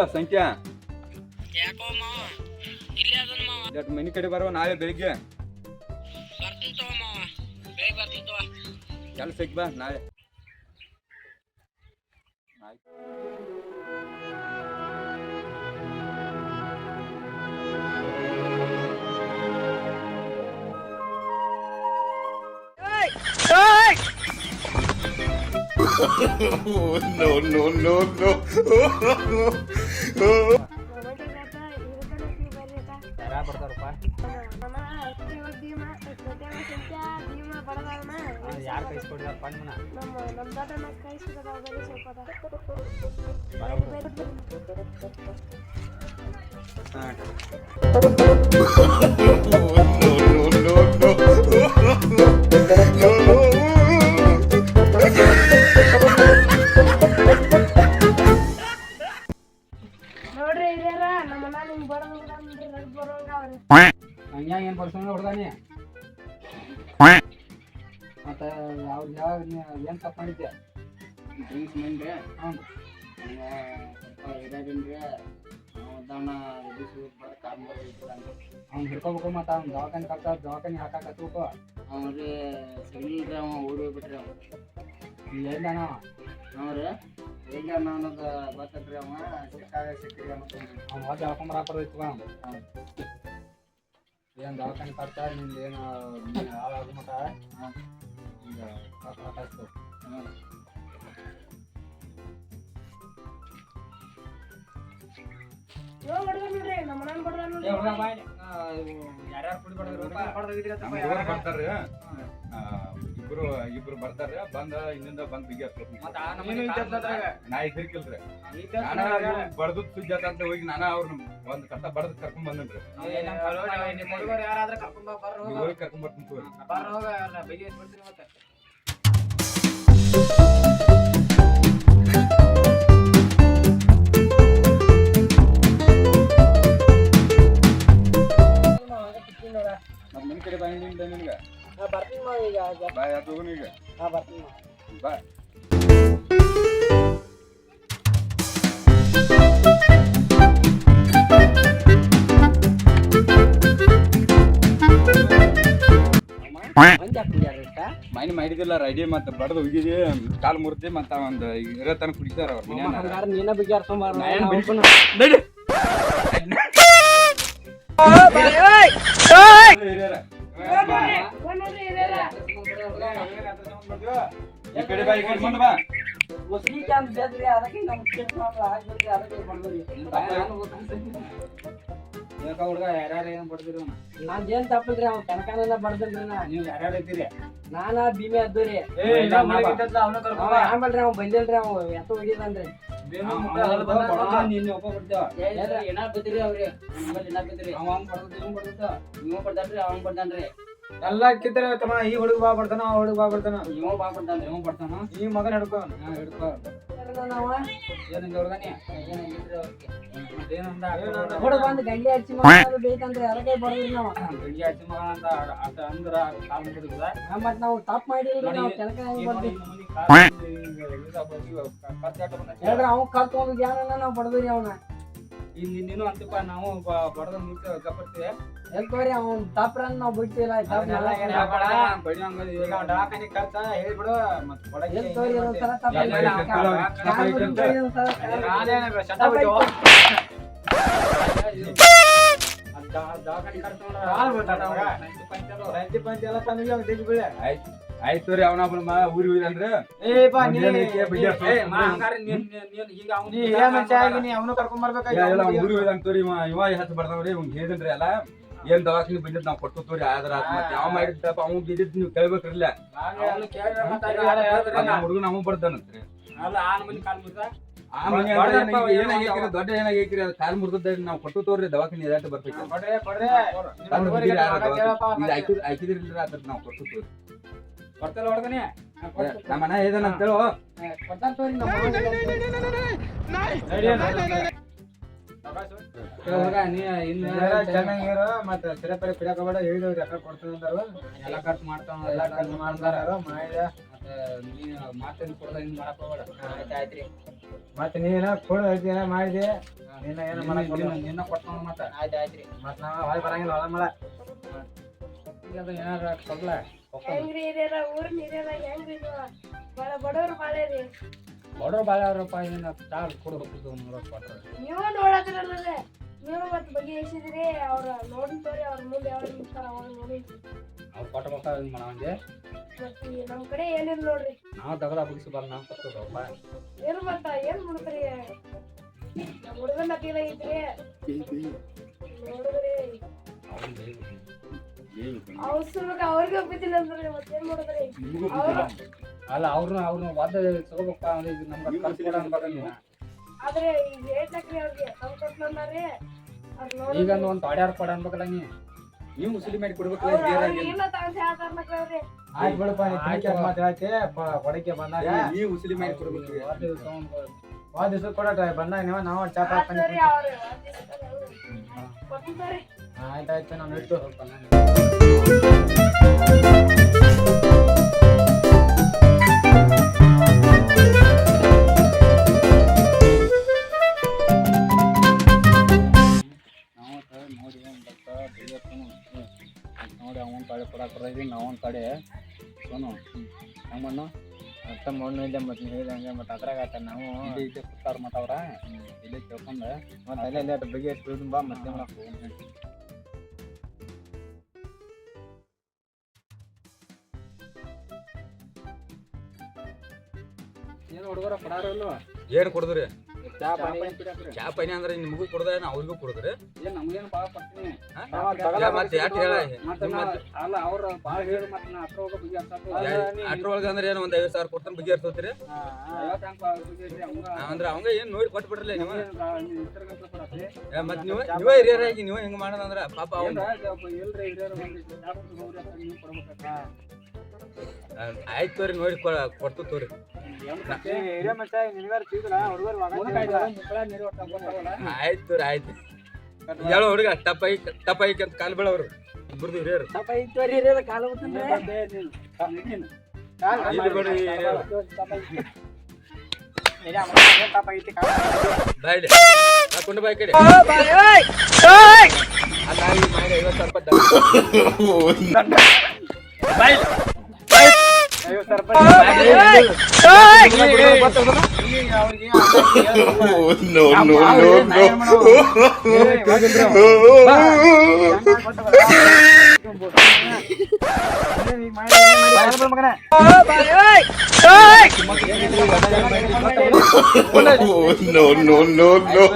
ಸಂಖ್ಯಾ ಯಾಕೋ ಮಾವ ಇಲ್ಲೇ ಅದನ್ನ ಮಾವ ದಟ್ ಮನಿ ಕಡೆ ಬರುವ ನಾಳೆ ಬೆಳಿಗ್ಗೆ ಬರ್ತೀನಿ ತಗೋ ಮಾವ ಬೇಗ ಬರ್ತೀನಿ ತಗೋ ಕೆಲ್ಸಕ್ಕೆ ಬಾ ನಾಳೆ ಆಯ್ತು. no, no, no, no. ಯಾರ ಕೈಸ್ಕೊಡಿದಾರ ಪಣ್ಣನ no, ಮತ್ತೆ ಯಾವ ಯಾವ ಏನು ಡ್ರಿಂಕ್ಸ್ ಮಂಡ್ರೆ ಹ್ಞೂ ಇದಾಗಿನ್ರಿ ಅವನ ಅವ್ನು ಹಿಡ್ಕೋಬೇಕು ಮತ್ತೆ ಅವ್ನು ದವಾಖಾನೆ ಕಟ್ಟ ದವಾಖಾನೆ ಹಾಕಾಕತ್ಬೇಕು ಅವ್ರಿ ಸಿಗ್ಲಿಲ್ರಿ ಅವ ಓಡಿ ಹೋಗ್ಬಿಟ್ರಿ ಅವ ಎಲ್ಲಿ ಅಣ್ಣ? ಅವ್ರಿ ಎಲ್ಲ ಅನ್ನೋದು ಗೊತ್ತಲ್ರಿ ಅವ ಸಿಕ್ಕಾಗ ಸಿಕ್ಕ್ರಿ ಅವ್ನು ಹೋಗಿ ಇತ್ತು ಅವ್ನು ಏನು ದವಾಖಾನೆ ಖರ್ಚ ನಿಂದು ಏನು ಹಾಳಾಗ ಮಟ ಈಗ ಬಡ್ದ ನೋಡ್ರಿ ಯಾರ್ಯಾರು ಕುಡಿ ಇಬ್ರು ಇಬ್ರು ಬರ್ತಾರ ಬಂದ ಇನ್ನಿಂದ ಬಂದ್ ಬಿಗಿ ನಾ ಇದ್ರಿಕಿಲ್ರಿ ನಾನ ಬಡ್ದು ಸುದ್ದಿ ಆತ ಅಂತ ಹೋಗಿ ನಾನ ಅವ್ರನ್ನ ಒಂದ್ ಕಟ್ಟ ಬರ್ದ್ ಕರ್ಕೊಂಡ್ ಬಂದ್ರಿ ಯಾರಾದ್ರೂ ಕರ್ಕೊಂಡ್ ಬರ್ರು ನೀವ್ ಹೋಗಿ ಕರ್ಕೊಂಡ್ ಬರ್ತೀನಿ ಈಗ? ಹಾ ಬರ್ತೀನಿ ಬಾ ಮಂಜ ಕುಡಿಯಾರ ಇಷ್ಟ ಮೈನ್ ಮಾಡಿದಿಲ್ಲ ರೈಡಿ ಮತ್ತೆ ಬಡದು ಹೋಗಿದಿ ಕಾಲ್ ಮುರ್ದಿ ಮತ್ತ ಒಂದ್ ಇರೋ ತನಕ ಕುಡಿತಾರ ಅವ್ರ ನಡಿ. ಹಿರಿಯರ. ಈ ಕಡೆ ಬಾ ಈ ಕಡೆ ಮುಂದ್ ಬಾ. ಮುಸ್ಲಿಕ್ಕೆ ಅಂತ ಬೇದ್ರಿ ಅದಕ್ಕೆ ನಮ್ ಕಿಟ್ ಮಾಡ್ರ ಆಗ್ಬೇಕ್ರಿ ಅದಕ್ಕೆ ಬಂದ್ರಿ ಯಾಕ ಹುಡ್ಗ ಯಾರ್ಯಾರ ಏನ್ ಬಡ್ದಿರಿ ನಾನ್ ಏನ್ ತಪ್ಪಲ್ರಿ ಅವ್ನ ಕನಕನೆಲ್ಲ ಬಡ್ದಲ್ರಿ ನಾ. ನೀವ್ ಯಾರ್ಯಾರ ಇದ್ದೀರಿ? ನಾನ ಭೀಮೆ ಅದ್ದೂರಿ. ಆಮೇಲೆ ಅವ್ ಬಂದಿಲ್ರಿ ಅವ್ ಎತ್ತ ಹೊಡಿದಂದ್ರಿ ನಿನ್ನೆ ಒಬ್ಬ ಬಿಡ್ತೇವ ಏನ ಬಿದ್ರಿ ಅವ್ರಿ ನಮ್ಮಲ್ಲಿ ಏನ ಬಿದ್ರಿ ಅವ ಹಂಗ್ ಬಡ್ದು ಇವ್ ಬಡ್ದ ಇವ ಬರ್ತಾನ್ರಿ ಅವ ಬರ್ತಾನ್ರಿ ಎಲ್ಲ ಕಿತ್ತರೆ ತಮ್ಮ ಈ ಹುಡುಗ ಬಾ ಬರ್ತಾನ ಆ ಹುಡುಗ ಬಾ ಬರ್ತಾನ ಇವ ಬಾ ಬರ್ತಾನ ಇವ ಬರ್ತಾನ ಈ ಮಗನ ಹಿಡ್ಕೊ ಹಿಡ್ಕೊ ನಾವ ಏನಂದ ಹುಡ್ಗನಿ ಏನಾಗಿದ್ರಿ ಅವ್ರಿಗೆ ಏನಂದ ಹುಡುಗ ಬಂದ್ ಗಂಡಿ ಹಚ್ಚಿ ಮಾಡೋದು ಬೇಕಂದ್ರೆ ಅದಕ್ಕೆ ಬಡದ್ರಿ ನಾವ ಬೆಳಿಗ್ಗೆ ಹಚ್ಚಿ ಮಗ ಅಂತ ಆತ ಅಂದ್ರ ಕಾಲ್ ಮುಗಿದ ಆ, ಮತ್ ನಾವು ತಪ್ಪ ಮಾಡಿಲ್ರಿ ನಾವು ಕೆನಕ ಹೆಂಗ್ ಬರ್ದ್ವಿ ಹೇಳ್ರಿ ಅವ್ ಕಲ್ತ್ ಒಂದು ಜ್ಞಾನ ನಾವ್ ಬಡದ್ರಿ ಅವನ ಇಲ್ಲಿ ನೀನು ಅಂತಪ್ಪ ನಾವು ಬಡದ ನಿಂತು ಕಪ್ಪಡ್ತೀವಿ ಎಲ್ಕೋರಿ ಅವ್ನ್ ತಪ್ಪ್ರನ್ ನಾವ್ ಬಿಡ್ತಿಲ್ಲ ದವಾಖಾನೆ ಖರ್ಚ ಹೇಳ್ಬಿಡು ಮತ್ ಕೊಡಕ್ಕೆ ಎಲ್ಕೋರಿ ಒಂದ್ಸಲ ತಪ್ಪ ಎಲ್ಲ ಐತಿ. ಎಲ್ಲ ಕಾಲ್ ಎಲ್ಲ ಕಾಲ್ ಐತಿ ಅಂತ. ಮುರ್ದ್ಬಿಡಿ ಒಂದ್ಸಲ ಕಾಲ್ ನಾನೇನ ಶಟ ತಪ್ಪ್ ಬಿಟ್ಟು ಐತಿ. ಕಾಲ್ ಬಿಡ್ತಾನ ಅವಾಗ. ರಂತಿ ಪಂತಿ ಎಲ್ಲ ತಂದಿಲ್ಲ ಅವ್ನ್ ದಿಗ್ಗ್ ಬೀಳೆ. ಆಯ್ತು ರೀ ಅವನ ಮಾ, ಹಂಗಾರೆ ನೀನ್- ನೀನ್- ನೀನ್ ಈಗ ಅವ್ನ್ ನೀ ಹಿರಿಯ ಮನುಷ್ಯ ಆಗಿ ನೀ ಅವ್ನು ಕರ್ಕೊಂಡ್ ಬರ್ಬೇಕಾಗಿ ಇಲ್ಲ ಊರಿ ಹೋಗಿದಂತವ್ರಿ ಇವ ಹತ್ತು ಬರ್ತಾವ್ರಿ ಇವ್ ಹೇಳಿದ್ರಿ ಅಲ್ಲ. ಏನ್ ದವಾಖಾನಿ ಬಂದಿದ್ ನಾವ್ ಕೊಟ್ಟು ತೋರಿ ಆದ್ರ ಯಾವ ಮಾಡಿದ್ದಪ್ಪ ಅವ್ ಬಿದ್ದಿದ್ ನೀವು ಕೇಳ್ಬೇಕ್ರಿಲ್ಲ. ಹುಡುಗ ನಾವು ಬರ್ತಾನಂತ್ರಿ ದೊಡ್ಡ ಏನಾಗೈತಿ ಅದು ಕಾಲ್ ಮುರಿದ ನಾವು ಕೊಟ್ಟು ತೋರಿ ದವಾಖಾನಿ ಎದಾಟ ಬರ್ಬೇಕು ಹಾಕಿದ್ರಿ ಅದ್ರ ನಾವು ಕೊಟ್ಟು ತೋರಿ. ಕೊಡ್ತಲ್ಲ ಹೊಡ್ದನೆ ನಮ್ಮ ನಮ್ಮ ಮಗನಿಗೆ. ಹುಡುಗ ನೀ ಇನ್ನು ಚೆನ್ನಾಗಿರೋ ಮತ್ತೆ ಸರಿ ಪರಿ ಪಿಡಕಬೇಡ ಹೇಳಿದವ್ರಿ ಯಾಕೆ ಕೊಡ್ತೀನಿ ಅಂದರು ಎಲ್ಲ ಖರ್ಚು ಮಾಡ್ತಾವ ಎಲ್ಲ ಖರ್ಚು ಮಾಡ್ತಾರ ಮಾಡಿದ ನೀ ಮಾತೇನ್ ಕೊಡದ ಹಿಂಗೆ ಮಾಡಕ್ ಹೋಗ್ಬೇಡ ಆಯ್ತು ಆಯ್ತ್ರಿ ಮತ್ತೆ ನೀನ ಕೊಡು ಏನೋ ಮಾಡಿದೆ ನಿನ್ನ ಏನೋ ಮಾಡಕ್ ನಿನ್ನ- ಬರ್ಲಿಲ್ಲ. ಮತ್ತೆ ಆಯ್ತು ಆಯ್ತು ರೀ ಮತ್ತೆ ನಾವು ನಾವ್ ಬರಂಗಿಲ್ಲ ಹೊಲ ಮಳ ಏನಾರ ಕೊಡ್ಲ ಹೆಂಗ್ರಿ ಹಿರಿಯರ ಊರಿನ ಹಿರಿಯರ ಹೆಂಗ್ರಿ ಇದು? ಬಡ ಬಡವ್ರು ಬಾಳೆ ರೀ ಬಡ್ರ ಬಾಳ ರೂಪಾಯಿ ಏನ ಚಾಲ್ ಕೊಡ್ಬೇಕು ನೋಡಕ್ ಕೊಟ್ರ ನೀವು ನೋಡದ್ರಲ್ಲದೆ ನೀವು ಮತ್ ಬಗೆಹರಿಸಿದ್ರಿ ಅವ್ರ ನೋಡ್ತವ್ರಿ ಅವ್ರ ಮುಂದೆ ಯಾವ ನಿಂತಾರ ಅವಾಗ ನೋಡಿ. ಅವ್ರು ಕೊಟ್ಬೇಕ ಹಿಂಗ್ ಮಾಡಂಗೆ ಮತ್ ಈ ಕಡೆ ಏನಿಲ್ಲ ನೋಡ್ರಿ. ನಾವು ದಗದ ಬುಗಿಸಿ ಬಲ್ಲ ನಾವ್ ಕೊಡ್ತೇವಪ್ಪ ಏನು ಮತ್ತ ಏನು ಮಾಡ್ತೀರಿ? ನಮ್ ಹುಡುಗನ ಅಪೀಲ್ ಐತ್ರಿ. ನೋಡಿದ್ರಿ. ಅವ್ನ್. ಅವಸರಕ್ಕೆ ಅವ್ರಿಗೆ ಒಪ್ಪಿದ್ದಿಲ್ಲ ಅಂದ್ರಿ ಮತ್ತೇನ್ ಮಾಡಿದ್ರಿ ಅವ್ರ ಅಲ್ಲ ಅವ್ರನ್ನ ಅವ್ರನ್ನ ವಾದ ತಗೋಬೇಕಪ್ಪ ಅಂದ್ರೆ ಇದು ನಮ್ಗೆ ಅನ್ಬೇಕ ನೀವು ಆದ್ರೆ ಈಗ ಹೇಳ್ತಕ್ರಿ ಅವ್ರಿಗೆ ಅದ್ ಈಗ ಒಂದು ತಾಡ್ಯಾರ ಕೊಡ ಅನ್ಬೇಕಲ್ಲ ನೀ ನೀವು ಮುಸ್ಲಿ ಮಾಡಿ ಕೊಡ್ಬೇಕು ಆಯ್ತು ಇಲ್ಲ ಹೇಳ್ತಾರ ಬಿಡಪ್ಪ ನೀ ತಿಳ್ಕೊಂಡ್ ಮಾತ್ ಹೇಳ್ತಿ ಪ- ಕೊಡಕ್ಕೆ ಬಂದಾಗ ನೀವು ಮುಸ್ಲಿ ಮಾಡಿ ಕೊಡ್ಬೇಕು ವಾದ ದಿವಸ ಒಂದ್ ದಿವ್ಸ ಕೊಡಕ ಬಂದಾಗ ನೀವು ನಾವು ಚಾಪ ಪನಿ ನಾನು ನಾವು ಇಟ್ಟು ಸ್ವಲ್ಪ ನಾವು ನೋಡಿ ಬತ್ತ ಬೆಳೆಯತ್ತನು. ಹ್ಮ್. ಅದ್ ನೋಡಿ ಅವನ್ ಕಡೆ ಕಡೆ ಸೋನು ಹೆಂಗ್ ಮತ್ತ ಮಣ್ಣು ಇಲ್ಲ ಮತ್ತೆ ನೀವು ಹೇಳಿದಂಗೆ ಮತ್ತೆ ಅದ್ರಾಗ ನಾವು ಇಲ್ಲಿ ಇಲ್ಲೇ ಕೂತಾರ ಮತ್ತ ಅವ್ರ ಇಲ್ಲೇ ಕೇಳ್ಕೊಂಡ ಮತ್ತೆ ಅಲ್ಲೇ ಅಲ್ಲೇ ಬಗ್ಗೆ ತಿಳಿದು ಬಾ ಮತ್ತೆ ಮಾಡಕ್ ಹೋಗೋಣ. ಏನ್ ಹುಡುಗರ ಕೊಡಾರಲ್ಲ ಏನು ಕೊಡದ್ರಿ? ಚಾ ಪಾನಿ ಚಾ ಪೈನಿ ಅಂದ್ರೆ ನಿಮಗೂ ಕೊಡದ ಅವ್ರಿಗೂ ಕೊಡದ್ರಿ? ಏನ್ ನಮ್ಗೇನ್ ಬಾಳ ಕೊಡ್ತೀನಿ. ಮತ್ತೆ ಯಾಕೆ ಹೇಳ ಮತ್ತೆ ನಾ- ಅಲ್ಲ ಅವ್ರ ಹೇಳಿ ಮತ್ತೆ ನಾ ಅಂದ್ರೆ ಏನು ಒಂದ್ ಐವತ್ ಸಾವಿರ ಕೊಡ್ತಾನ ಬಗ್ಗೆ ಇರ್ತೈತ್ರಿ ಅಂದ್ರೆ ಅವಂಗ ಏನ್ ನೋಡಿ ಕೊಟ್ಬಿಡ್ರಲ್ಲ ನೀವು? ಏ, ಮತ್ ನೀವು ನೀವೇ ಹಿರಿಯರಾಗಿ ನೀವು ಹೆಂಗ್ ಮಾಡೋದಂದ್ರ ಪಾಪ ಅವ್ನ ಆಯ್ತು ತೋರಿ ನೋಡಿ ಕೊಡ್ತು ತೋರಿ. ಆಯ್ತು ತೋರಿ ಆಯ್ತು. ಹೇಳು ಹುಡುಗ ಟಪ್ಪಾಯಿ ಟಪ್ಪಾಯಿ ಅಂತ ಕಾಲ್ ಬೀಳವ್ರು. ಇಬ್ಬರದು ಹಿರಿಯರು. ಇಲ್ಲಿ ಬಿಡು ಈ ಹಿರಿಯರು. ಹಾಕೊಂಡು ಬಾಯ್ ಕಡೆ ಅಲ್ಲ ಐವತ್ತು ಸಾವಿರ ರೂಪಾಯಿ ದಂಡ. No, no, Oh, no, no, no, no.